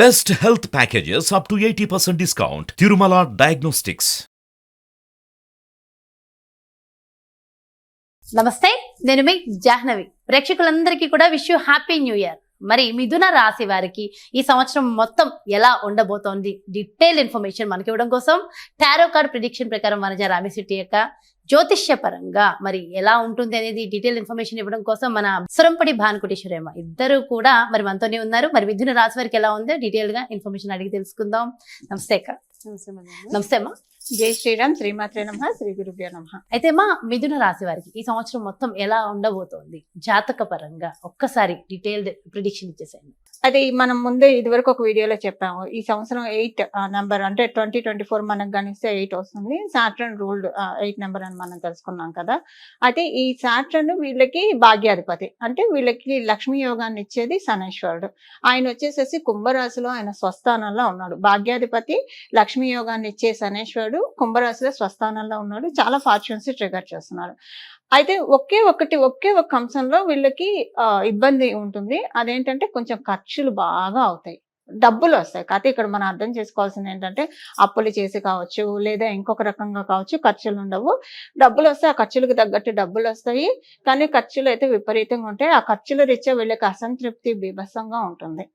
Best health packages up to eighty percent discount Tirumala diagnostics నమస్తే నేను మీ జాహ్నవి. ప్రేక్షకులందరికీ కూడా wish you happy new year మరి మిథున రాశి వారికి ఈ సంవత్సరం మొత్తం ఎలా ఉండబోతోంది? డీటెయిల్ ఇన్ఫర్మేషన్ మనకి ఇవ్వడం కోసం. టారో కార్డ్ ప్రిడిక్షన్ ప్రకారం వనజ రామేశెట్టి యొక్క జ్యోతిష్య పరంగా మరి ఎలా ఉంటుంది అనేది డీటెయిల్ ఇన్ఫర్మేషన్ ఇవ్వడం కోసం మన సురంపడి భానుకుటేశ్వరేమ ఇద్దరు కూడా మరి మనతోనే ఉన్నారు. మరి మిథున రాశి వారికి ఎలా ఉందో డీటెయిల్గా ఇన్ఫర్మేషన్ అడిగి తెలుసుకుందాం. నమస్తే అక్క. నమస్తే అమ్మా. జై శ్రీరామ్ శ్రీమాత్రే నమ శ్రీ గురుభ్యో నమ. అయితే మా మిథున రాశి వారికి ఈ సంవత్సరం మొత్తం ఎలా ఉండబోతోంది? జాతక పరంగా ఒక్కసారి డీటెయిల్డ్ ప్రిడిక్షన్ ఇచ్చేసేయండి. అది మనం ముందే ఇదివరకు ఒక వీడియోలో చెప్పాము. ఈ సంవత్సరం ఎయిట్ నెంబర్ అంటే ట్వంటీ ట్వంటీ ఫోర్ మనకు గణిస్తే ఎయిట్ వస్తుంది. సాట్రన్ రూల్డ్ ఎయిట్ నెంబర్ అని మనం తెలుసుకున్నాం కదా. అయితే ఈ సాట్రన్ వీళ్ళకి భాగ్యాధిపతి. అంటే వీళ్ళకి లక్ష్మీ యోగాన్ని ఇచ్చేది శనేశ్వరుడు. ఆయన వచ్చేసేసి కుంభరాశిలో ఆయన స్వస్థానంలో ఉన్నాడు. భాగ్యాధిపతి లక్ష్మీ యోగాన్ని ఇచ్చే శనేశ్వరుడు. కుంభరాశిలో స్వస్థానంలో ఉన్నాడు చాలా ఫార్చ్యూన్స్ ట్రిగర్ చేస్తున్నాడు అయితే ఒకే ఒకటి ఒకే ఒక అంశంలో వీళ్ళకి ఇబ్బంది ఉంటుంది. అదేంటంటే కొంచెం ఖర్చులు బాగా అవుతాయి. డబ్బులు వస్తాయి. కాకపోతే ఇక్కడ మనం అర్థం చేసుకోవాల్సింది ఏంటంటే అప్పులు చేసి కావచ్చు లేదా ఇంకొక రకంగా కావచ్చు ఖర్చులు ఉండవు. డబ్బులు వస్తాయి ఆ ఖర్చులకు తగ్గట్టు డబ్బులు వస్తాయి. కానీ ఖర్చులు అయితే విపరీతంగా ఉంటాయి. ఆ ఖర్చుల రీత్యా వీళ్ళకి అసంతృప్తి బీభత్సంగా ఉంటుంది.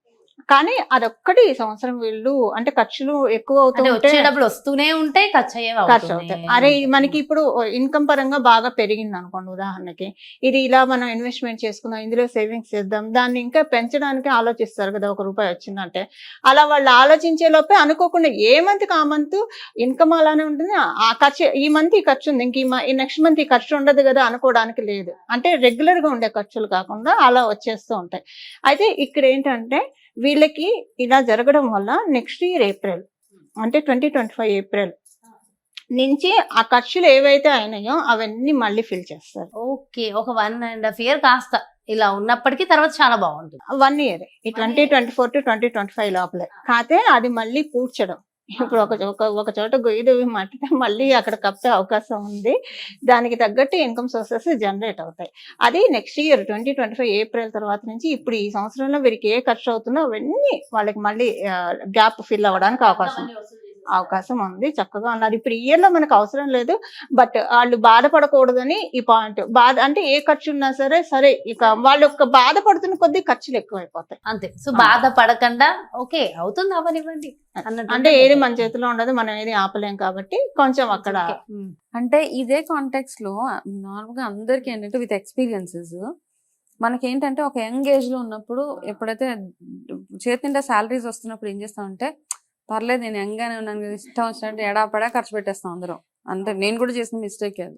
కానీ అదొక్కటి ఈ సంవత్సరం వీళ్ళు అంటే ఖర్చులు ఎక్కువ అవుతూ అంటే ఉంటే వచ్చే డబ్బులు వస్తూనే ఉంటాయి ఖర్చు అయ్యేవి ఖర్చు అవుతాయి. అరే మనకి ఇప్పుడు ఇన్కమ్ పరంగా బాగా పెరిగింది అనుకోండి ఉదాహరణకి. ఇది ఇలా మనం ఇన్వెస్ట్మెంట్ చేసుకుందాం ఇందులో సేవింగ్స్ చేద్దాం దాన్ని ఇంకా పెంచడానికి ఆలోచిస్తారు కదా ఒక రూపాయి వచ్చిందంటే. అలా వాళ్ళు ఆలోచించే లోపే అనుకోకుండా ఏ మంత్ ఆ మంత్ ఇన్కమ్ అలానే ఉంటుంది ఆ ఖర్చు ఈ మంత్ ఈ ఖర్చు ఉంది ఇంక ఈ నెక్స్ట్ మంత్ ఈ ఖర్చు ఉండదు కదా అనుకోవడానికి లేదు. అంటే రెగ్యులర్గా ఉండే ఖర్చులు కాకుండా అలా వచ్చేస్తూ ఉంటాయి. అయితే ఇక్కడ ఏంటంటే వీళ్ళకి ఇలా జరగడం వల్ల నెక్స్ట్ ఇయర్ ఏప్రిల్ అంటే ట్వంటీ ట్వంటీ ఫైవ్ ఏప్రిల్ నుంచి ఆ ఖర్చులు ఏవైతే అయినాయో అవన్నీ మళ్ళీ ఫిల్ చేస్తారు. ఓకే ఒక వన్ అండ్ హాఫ్ ఇయర్ కాస్త ఇలా ఉన్నప్పటికీ తర్వాత చాలా బాగుంటుంది. వన్ ఇయర్ ఈ twenty twenty four to twenty twenty five లోపలే. కాకపోతే అది మళ్ళీ పూడ్చడం. ఇప్పుడు ఒక ఒక ఒక చోట గొయ్యి దువ్వి మట్టితే మళ్ళీ అక్కడ కప్పే అవకాశం ఉంది దానికి తగ్గట్టు ఇన్కమ్ సోర్సెస్ జనరేట్ అవుతాయి అది next year twenty twenty five April తర్వాత నుంచి ఇప్పుడు ఈ సంవత్సరంలో వీరికి ఏ ఖర్చు అవుతుందో అవన్నీ వాళ్ళకి మళ్ళీ గ్యాప్ ఫిల్ అవ్వడానికి అవకాశం ఉంది. అవకాశం ఉంది. చక్కగా ఉన్నారు. ఇప్పుడు ఈ ఇయర్లో మనకు అవసరం లేదు. బట్ వాళ్ళు బాధపడకూడదని ఈ పాయింట్. బాధ అంటే ఏ ఖర్చు ఉన్నా సరే సరే ఇక వాళ్ళు ఒక బాధపడుతున్న కొద్దీ ఖర్చులు ఎక్కువైపోతాయి. అంతే. సో బాధపడకుండా ఓకే అవుతుంది అవనివ్వండి అంటే ఏది మన చేతిలో ఉండదు మనం ఏది ఆపలేం కాబట్టి కొంచెం అక్కడ. ఉమ్. అంటే ఇదే కాంటెక్స్లో నార్మల్గా అందరికి ఏంటంటే విత్ ఎక్స్పీరియన్సెస్ మనకేంటంటే ఒక యంగ్ ఏజ్లో ఉన్నప్పుడు ఎప్పుడైతే చేతింటే శాలరీస్ వస్తున్నప్పుడు ఏం చేస్తామంటే పర్లేదు నేను యంగ్ ఉన్నాను కదా ఇష్టం వచ్చినట్టు ఎడాపడా ఖర్చు పెట్టేస్తాం అందరం. అంటే నేను కూడా చేసిన మిస్టేక్ అది.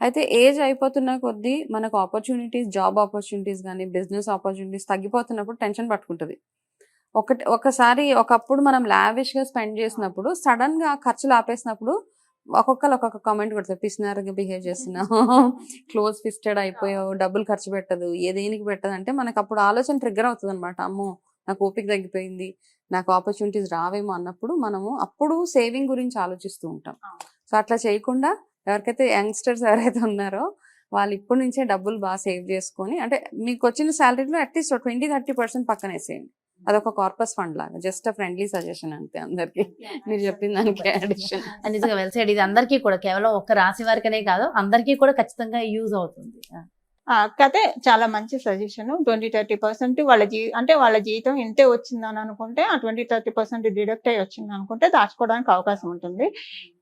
అయితే ఏజ్ అయిపోతున్న కొద్దీ మనకు ఆపర్చునిటీస్ జాబ్ ఆపర్చునిటీస్ కానీ బిజినెస్ ఆపర్చునిటీస్ తగ్గిపోతున్నప్పుడు టెన్షన్ పట్టుకుంటుంది. ఒకటి ఒకసారి ఒకప్పుడు మనం లావిష్గా స్పెండ్ చేసినప్పుడు సడన్గా ఖర్చులు ఆపేసినప్పుడు ఒక్కొక్కరు ఒక్కొక్క కామెంట్ కొడతారు. పిసినారుగా బిహేవ్ చేస్తున్నావు క్లోజ్ ఫిస్టెడ్ అయిపోయావు డబ్బులు ఖర్చు పెట్టదు ఏ దేనికి పెట్టదు అంటే మనకు అప్పుడు ఆలోచన ట్రిగ్గర్ అవుతుంది అనమాట అమ్మో నాకు ఓపిక తగ్గిపోయింది నాకు ఆపర్చునిటీస్ రావేమో అన్నప్పుడు మనము అప్పుడు సేవింగ్ గురించి ఆలోచిస్తూ ఉంటాం. సో అట్లా చేయకుండా ఎవరికైతే యంగ్స్టర్స్ ఎవరైతే ఉన్నారో వాళ్ళు ఇప్పటి నుంచే డబ్బులు బాగా సేవ్ చేసుకొని అంటే మీకు వచ్చిన శాలరీలో at least twenty thirty percent పక్కన వేసేయండి. అదొక కార్పస్ ఫండ్ లాగా జస్ట్ ఫ్రెండ్లీ సజెషన్ అంతే అందరికి. మీరు చెప్పిన దానికి అడిషన్ అది నిజంగా వెల్ సైడ్ ఇది అందరికీ కూడా కేవలం ఒక్క రాశి వారికనే కాదు అందరికీ కూడా ఖచ్చితంగా యూజ్ అవుతుంది. కథే చాలా మంచి సజెషన్ ట్వంటీ థర్టీ పర్సెంట్ వాళ్ళ జీ అంటే వాళ్ళ జీతం ఇంతే వచ్చిందని అనుకుంటే ఆ ట్వంటీ థర్టీ పర్సెంట్ డిడక్ట్ అయ్యి వచ్చింది అనుకుంటే దాచుకోవడానికి అవకాశం ఉంటుంది.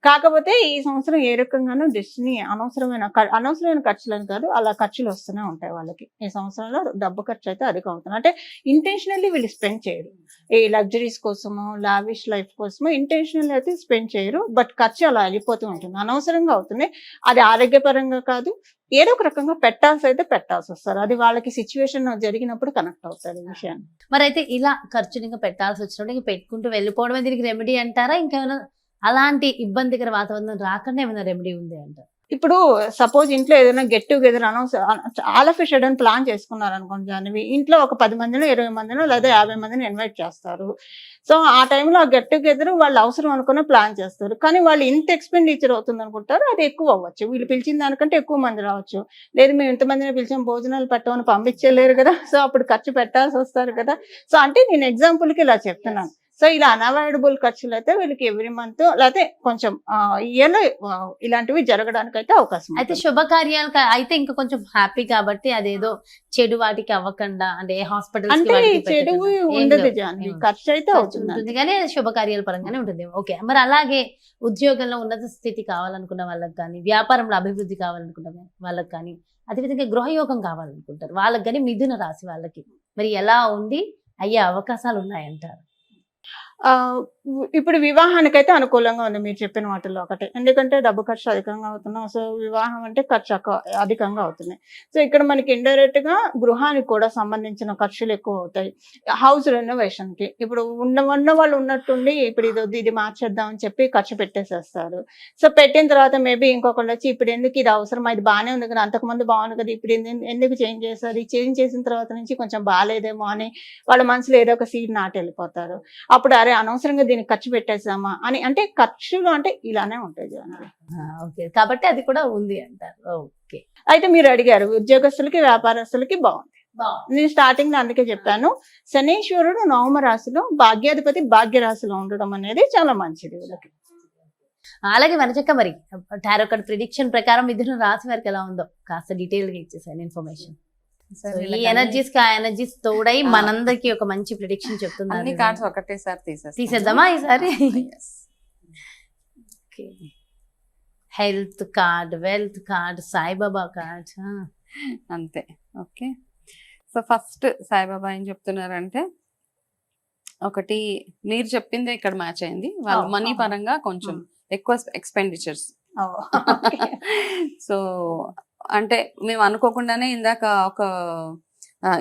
కాకపోతే ఈ సంవత్సరం ఏ రకంగానూ డెస్టినీ అనవసరమైన అనవసరమైన ఖర్చులని కాదు అలా ఖర్చులు వస్తూనే ఉంటాయి వాళ్ళకి. ఈ సంవత్సరంలో డబ్బు ఖర్చు అయితే అధికం అవుతుంది. అంటే ఇంటెన్షనల్లీ వీళ్ళు స్పెండ్ చేయరు. ఈ లగ్జరీస్ కోసము లావిష్ లైఫ్ కోసము ఇంటెన్షనల్లీ అయితే స్పెండ్ చేయరు. బట్ ఖర్చు అలా వెళ్ళిపోతూ ఉంటుంది. అనవసరంగా అవుతుంది. అది ఆరోగ్యపరంగా కాదు ఏదో ఒక రకంగా పెట్టాల్సి అయితే పెట్టాల్సి వస్తారు అది వాళ్ళకి సిచ్యువేషన్ జరిగినప్పుడు కనెక్ట్ అవుతారు ఈ విషయాన్ని. మరి అయితే ఇలా ఖర్చుని ఇంకా పెట్టాల్సి వచ్చినప్పుడు ఇంకా పెట్టుకుంటూ వెళ్ళిపోవడమే దీనికి రెమెడీ అంటారా? ఇంకేమైనా అలాంటి ఇబ్బందికర వాతావరణం రాకుండా ఏమైనా రెమెడీ ఉంది అంటారు? ఇప్పుడు సపోజ్ ఇంట్లో ఏదైనా get together announce all of schedule plan చేసుకున్నారు అనుకోండి జాహ్నవి. ఇంట్లో ఒక పది మందిని ఇరవై మందిని లేదా యాభై మందిని ఇన్వైట్ చేస్తారు. సో ఆ టైంలో ఆ గెట్ టుగెదర్ వాళ్ళు అవసరం అనుకుని ప్లాన్ చేస్తారు. కానీ వాళ్ళు ఇంత ఎక్స్పెండిచర్ అవుతుంది అనుకుంటారు అది ఎక్కువ అవ్వచ్చు. వీళ్ళు పిలిచిన దానికంటే ఎక్కువ మంది రావచ్చు. లేదు మేము ఇంతమందిని పిలిచాం భోజనాలు పెట్టమని పంపించలేరు కదా సో అప్పుడు ఖర్చు పెట్టాల్సి వస్తారు కదా. సో అంటే నేను ఎగ్జాంపుల్కి ఇలా చెప్తున్నాను. సో ఇలా అన్అవాయిడబుల్ ఖర్చులు అయితే వీళ్ళకి ఎవ్రీ మంత్ లేకపోతే కొంచెం ఇయర్లో ఇలాంటివి జరగడానికి అయితే అవకాశం అయితే. శుభకార్యాలు అయితే ఇంకా కొంచెం హ్యాపీ కాబట్టి అదేదో చెడు వాటికి అవ్వకుండా అంటే హాస్పిటల్ అంటే చెడు ఉండదు ఖర్చు అయితే అవుతుంది కానీ శుభకార్యాల పరంగానే ఉంటుంది. ఓకే మరి అలాగే ఉద్యోగంలో ఉన్నత స్థితి కావాలనుకున్న వాళ్ళకి కానీ వ్యాపారంలో అభివృద్ధి కావాలనుకున్న వాళ్ళకి కానీ అదేవిధంగా గృహయోగం కావాలనుకుంటారు. వాళ్ళకి కానీ మిథున రాశి వాళ్ళకి మరి ఎలా ఉంది? అయ్యే అవకాశాలు ఉన్నాయంటారు. ఇప్పుడు వివాహానికైతే అనుకూలంగా ఉంది మీరు చెప్పిన వాటిల్లో ఒకటి. ఎందుకంటే డబ్బు ఖర్చు అధికంగా అవుతున్నాం సో వివాహం అంటే ఖర్చు అక్క- అధికంగా అవుతుంది. సో ఇక్కడ మనకి ఇండైరెక్ట్గా గృహానికి కూడా సంబంధించిన ఖర్చులు ఎక్కువ అవుతాయి. హౌస్ రెనోవేషన్కి. ఇప్పుడు ఉన్న ఉన్న వాళ్ళు ఉన్నట్టుండి ఇప్పుడు ఇది ఇది మార్చేద్దాం అని చెప్పి ఖర్చు పెట్టేసేస్తారు. సో పెట్టిన తర్వాత మేబీ ఇంకొకళ్ళు వచ్చి ఇప్పుడు ఎందుకు ఇది అవసరం ఇది బాగానే ఉంది కదా అంతకుముందు బాగుంది కదా ఇప్పుడు ఎందుకు చేంజ్ చేస్తారు ఈ చేంజ్ చేసిన తర్వాత నుంచి కొంచెం బాగాలేదేమో అని వాళ్ళ మనసులో ఏదో ఒక సీడ్ నాటి వెళ్ళిపోతారు. అప్పుడు అరే అనవసరంగా దీనికి ఖర్చు పెట్టేసామా అని అంటే ఖర్చులు అంటే ఇలానే ఉంటాయి జనాలు. ఓకే. కాబట్టి అది కూడా ఉంది అంటారు. ఓకే. అయితే మీరు అడిగారు ఉద్యోగస్తులకి వ్యాపారస్తులకి బాగుంది. నేను స్టార్టింగ్లో అందుకే చెప్పాను శనీశ్వరుడు నవమ రాశిలో భాగ్యాధిపతి భాగ్య రాశిలో ఉండడం అనేది చాలా మంచిది. వీళ్ళకి అలాగే వనచక్క మరి టారో కార్డ్ ప్రిడిక్షన్ ప్రకారం మిథున రాశి వారికి ఎలా ఉందో కాస్త డీటెయిల్గా ఇచ్చేసాను ఇన్ఫర్మేషన్ ఈ ఎనర్జీస్కి ఆ ఎనర్జీస్ తోడై. మనందరికి ఒక మంచి ప్రిడిక్షన్ అన్ని చెప్తున్నారు కార్డ్స్ ఒకటేసారి తీసేస్తాం తీసేద్దామా ఈసారి? Health card wealth card Saibaba card అంతే. ఓకే సో ఫస్ట్ సాయిబాబా ఏం చెప్తున్నారంటే ఒకటి మీరు చెప్పిందే ఇక్కడ మ్యాచ్ అయింది. వాళ్ళ Oh, మనీ oh. పరంగా కొంచెం ఎక్కువ ఎక్స్పెండిచర్స్. సో అంటే మేము అనుకోకుండానే ఇందాక ఒక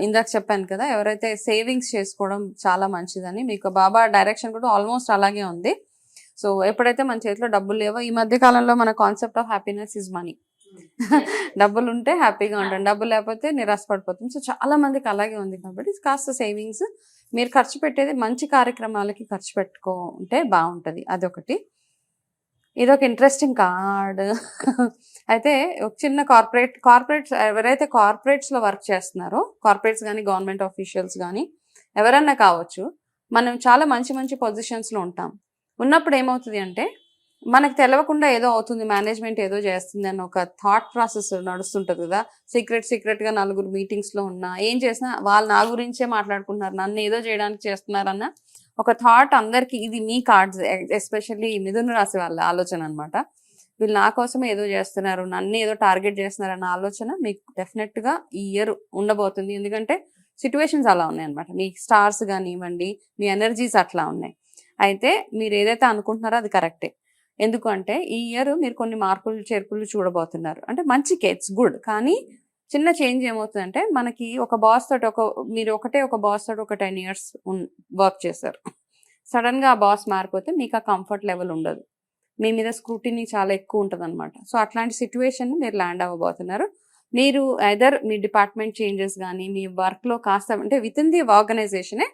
ఇందాక చెప్పాను కదా ఎవరైతే సేవింగ్స్ చేసుకోవడం చాలా మంచిదని మీకు బాబా డైరెక్షన్ కూడా ఆల్మోస్ట్ అలాగే ఉంది. సో ఎప్పుడైతే మన చేతిలో డబ్బులు లేవో ఈ మధ్య కాలంలో మన concept of happiness is money. డబ్బులు ఉంటే హ్యాపీగా ఉంటాం డబ్బులు లేకపోతే నిరాశపడిపోతాం. సో చాలా మందికి అలాగే ఉంది కాబట్టి కాస్త సేవింగ్స్ మీరు ఖర్చు పెట్టేది మంచి కార్యక్రమాలకి ఖర్చు పెట్టుకుంటే బాగుంటుంది. అదొకటి. ఇదొక ఇంట్రెస్టింగ్ కార్డ్. అయితే ఒక చిన్న కార్పొరేట్ కార్పొరేట్స్ ఎవరైతే కార్పొరేట్స్లో వర్క్ చేస్తున్నారో కార్పొరేట్స్ కానీ గవర్నమెంట్ ఆఫీషియల్స్ కానీ ఎవరన్నా కావచ్చు మనం చాలా మంచి మంచి పొజిషన్స్లో ఉంటాం. ఉన్నప్పుడు ఏమవుతుంది అంటే మనకు తెలవకుండా ఏదో అవుతుంది మేనేజ్మెంట్ ఏదో చేస్తుంది అని ఒక థాట్ ప్రాసెస్ నడుస్తుంటుంది కదా. సీక్రెట్ సీక్రెట్గా నలుగురు మీటింగ్స్లో ఉన్నా ఏం చేసినా వాళ్ళు నా గురించే మాట్లాడుకుంటున్నారు నన్ను ఏదో చేయడానికి చేస్తున్నారన్న ఒక థాట్ అందరికి ఇది మీ కార్డ్స్ ఎస్పెషల్లీ మిథున రాశి వాళ్ళ ఆలోచన అన్నమాట. వీళ్ళు నా కోసమే ఏదో చేస్తున్నారు నన్ను ఏదో టార్గెట్ చేస్తున్నారు అన్న ఆలోచన మీకు డెఫినెట్గా ఈ ఇయర్ ఉండబోతుంది. ఎందుకంటే సిచ్యువేషన్స్ అలా ఉన్నాయి అనమాట మీ స్టార్స్ కానివ్వండి మీ ఎనర్జీస్ అట్లా ఉన్నాయి. అయితే మీరు ఏదైతే అనుకుంటున్నారో అది కరెక్టే. ఎందుకంటే ఈ ఇయర్ మీరు కొన్ని మార్పులు చేర్పులు చూడబోతున్నారు. అంటే మంచి కేట్స్ గుడ్ కానీ చిన్న చేంజ్ ఏమవుతుందంటే మనకి ఒక బాస్ తోటి ఒక మీరు ఒకటే ఒక బాస్ తోటి ఒక టెన్ ఇయర్స్ వర్క్ చేశారు. సడన్గా ఆ బాస్ మారిపోతే మీకు ఆ కంఫర్ట్ లెవెల్ ఉండదు. మీ మీద స్క్రూటినీ చాలా ఎక్కువ ఉంటుంది అనమాట సో అట్లాంటి సిచ్యువేషన్ మీరు ల్యాండ్ అవ్వబోతున్నారు. మీరు ఎదర్ మీ డిపార్ట్మెంట్ చేంజెస్ కానీ మీ వర్క్లో కాస్త అంటే విత్ ఇన్ ది ఆర్గనైజేషనే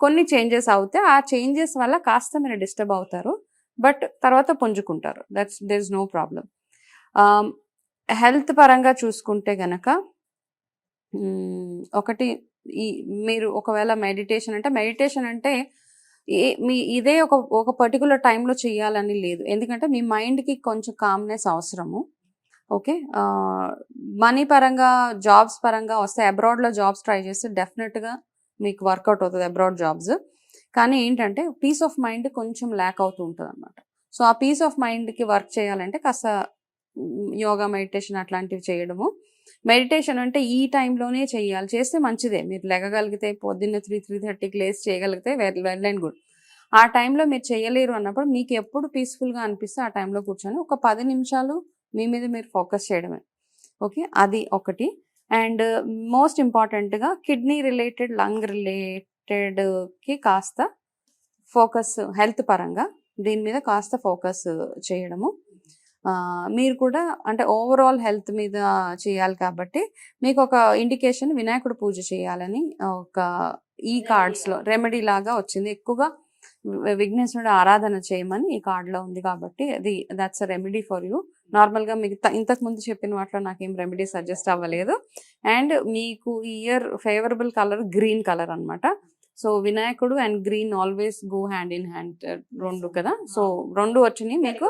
కొన్ని చేంజెస్ అవుతే ఆ చేంజెస్ వల్ల కాస్త మీరు డిస్టర్బ్ అవుతారు. బట్ తర్వాత పుంజుకుంటారు. That's there is no problem health పరంగా చూసుకుంటే గనక ఒకటి ఈ మీరు ఒకవేళ మెడిటేషన్ అంటే మెడిటేషన్ అంటే ఏ మీ ఇదే ఒక ఒక పర్టికులర్ టైంలో చేయాలని లేదు. ఎందుకంటే మీ మైండ్కి కొంచెం కామ్నెస్ అవసరము. ఓకే మనీ పరంగా జాబ్స్ పరంగా వస్తే అబ్రాడ్లో జాబ్స్ ట్రై చేస్తే డెఫినెట్గా మీకు వర్కౌట్ అవుతుంది అబ్రాడ్ జాబ్స్ కానీ ఏంటంటే పీస్ ఆఫ్ మైండ్ కొంచెం ల్యాక్ అవుతూ ఉంటుంది అనమాట సో ఆ పీస్ ఆఫ్ మైండ్కి వర్క్ చేయాలంటే కాస్త యోగా మెడిటేషన్ అట్లాంటివి చేయడము. మెడిటేషన్ అంటే ఈ టైంలోనే చేయాలి. చేస్తే మంచిదే. మీరు లెగగలిగితే పొద్దున్న త్రీ త్రీ థర్టీకి లేసి చేయగలిగితే వెల్ వెల్ అండ్ గుడ్. ఆ టైంలో మీరు చేయలేరు అన్నప్పుడు మీకు ఎప్పుడు పీస్ఫుల్గా అనిపిస్తే ఆ టైంలో కూర్చొని ఒక పది నిమిషాలు మీ మీద మీరు ఫోకస్ చేయడమే. ఓకే? అది ఒకటి. అండ్ మోస్ట్ ఇంపార్టెంట్గా కిడ్నీ రిలేటెడ్ లంగ్ రిలేటెడ్కి కాస్త ఫోకస్ హెల్త్ పరంగా దీని మీద కాస్త ఫోకస్ చేయడము. మీరు కూడా అంటే ఓవరాల్ హెల్త్ మీద చేయాలి కాబట్టి మీకు ఒక ఇండికేషన్ వినాయకుడు పూజ చేయాలని ఒక ఈ కార్డ్స్లో రెమెడీ లాగా వచ్చింది. ఎక్కువగా విఘ్నేశ్వరుడు ఆరాధన చేయమని ఈ కార్డ్లో ఉంది కాబట్టి అది that's a remedy for you నార్మల్గా మీకు త- ఇంతకు ముందు చెప్పిన వాటిలో నాకేం రెమెడీ సజెస్ట్ అవ్వలేదు. అండ్ మీకు year favourable colour green colour అన్నమాట. సో వినాయకుడు and green always go hand in hand రెండు కదా? సో రెండు వచ్చినాయి మీకు.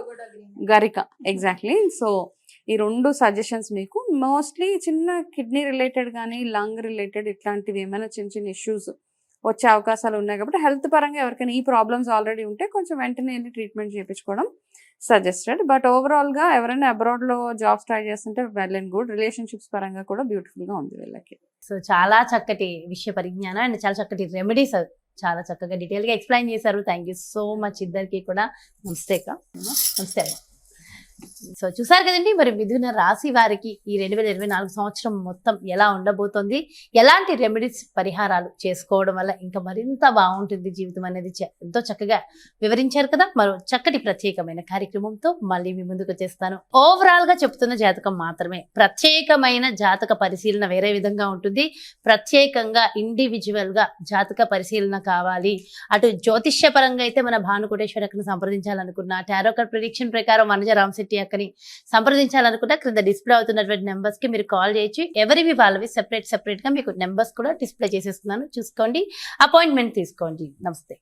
గరిక ఎగ్జాక్ట్లీ సో ఈ రెండు సజెషన్స్ మీకు. మోస్ట్లీ చిన్న కిడ్నీ రిలేటెడ్ కానీ లంగ్ రిలేటెడ్ ఇట్లాంటివి ఏమైనా చిన్న చిన్న ఇష్యూస్ వచ్చే అవకాశాలు ఉన్నాయి కాబట్టి హెల్త్ పరంగా ఎవరికైనా ఈ ప్రాబ్లమ్స్ ఆల్రెడీ ఉంటే కొంచెం వెంటనే వెళ్ళి ట్రీట్మెంట్ చేయించుకోవడం సజెస్టెడ్. బట్ ఓవరాల్గా ఎవరైనా అబ్రాడ్లో జాబ్స్ ట్రై చేస్తుంటే వెల్ అండ్ గుడ్. రిలేషన్షిప్స్ పరంగా కూడా బ్యూటిఫుల్గా ఉంది వీళ్ళకి. సో చాలా చక్కటి విషయ పరిజ్ఞానం అండ్ చాలా చక్కటి రెమెడీస్ చాలా చక్కగా డీటెయిల్గా ఎక్స్ప్లెయిన్ చేశారు. థ్యాంక్ యూ సో మచ్ ఇద్దరికి కూడా. నమస్తే అక్క. నమస్తే అమ్మ. సో చూసారు కదండి మరి మిథున రాశి వారికి ఈ రెండు వేల ఇరవై నాలుగు సంవత్సరం మొత్తం ఎలా ఉండబోతోంది? ఎలాంటి రెమెడీస్ పరిహారాలు చేసుకోవడం వల్ల ఇంకా మరింత బాగుంటుంది జీవితం అనేది చ- ఎంతో చక్కగా వివరించారు కదా? మరో చక్కటి ప్రత్యేకమైన కార్యక్రమంతో మళ్ళీ మీ ముందుకు వచ్చేస్తాను. ఓవరాల్గా చెప్తున్న జాతకం మాత్రమే. ప్రత్యేకమైన జాతక పరిశీలన వేరే విధంగా ఉంటుంది. ప్రత్యేకంగా ఇండివిజువల్గా జాతక పరిశీలన కావాలి. అటు జ్యోతిష్య పరంగా అయితే మన భానుకోటేశ్వర సంప్రదించాలనుకున్న టారోకర్ ప్రిడిక్షన్ ప్రకారం వనజ రామశెట్టి అక్కని సంప్రదించాలనుకుంటే క్రింద డిస్ప్లే అవుతున్నటువంటి నెంబర్స్కి మీరు కాల్ చేయొచ్చు. ఎవరివి వాళ్ళవి సెపరేట్ సెపరేట్గా మీకు నెంబర్స్ కూడా డిస్ప్లే చేసేస్తున్నాను. చూసుకోండి. అపాయింట్మెంట్ తీసుకోండి. నమస్తే.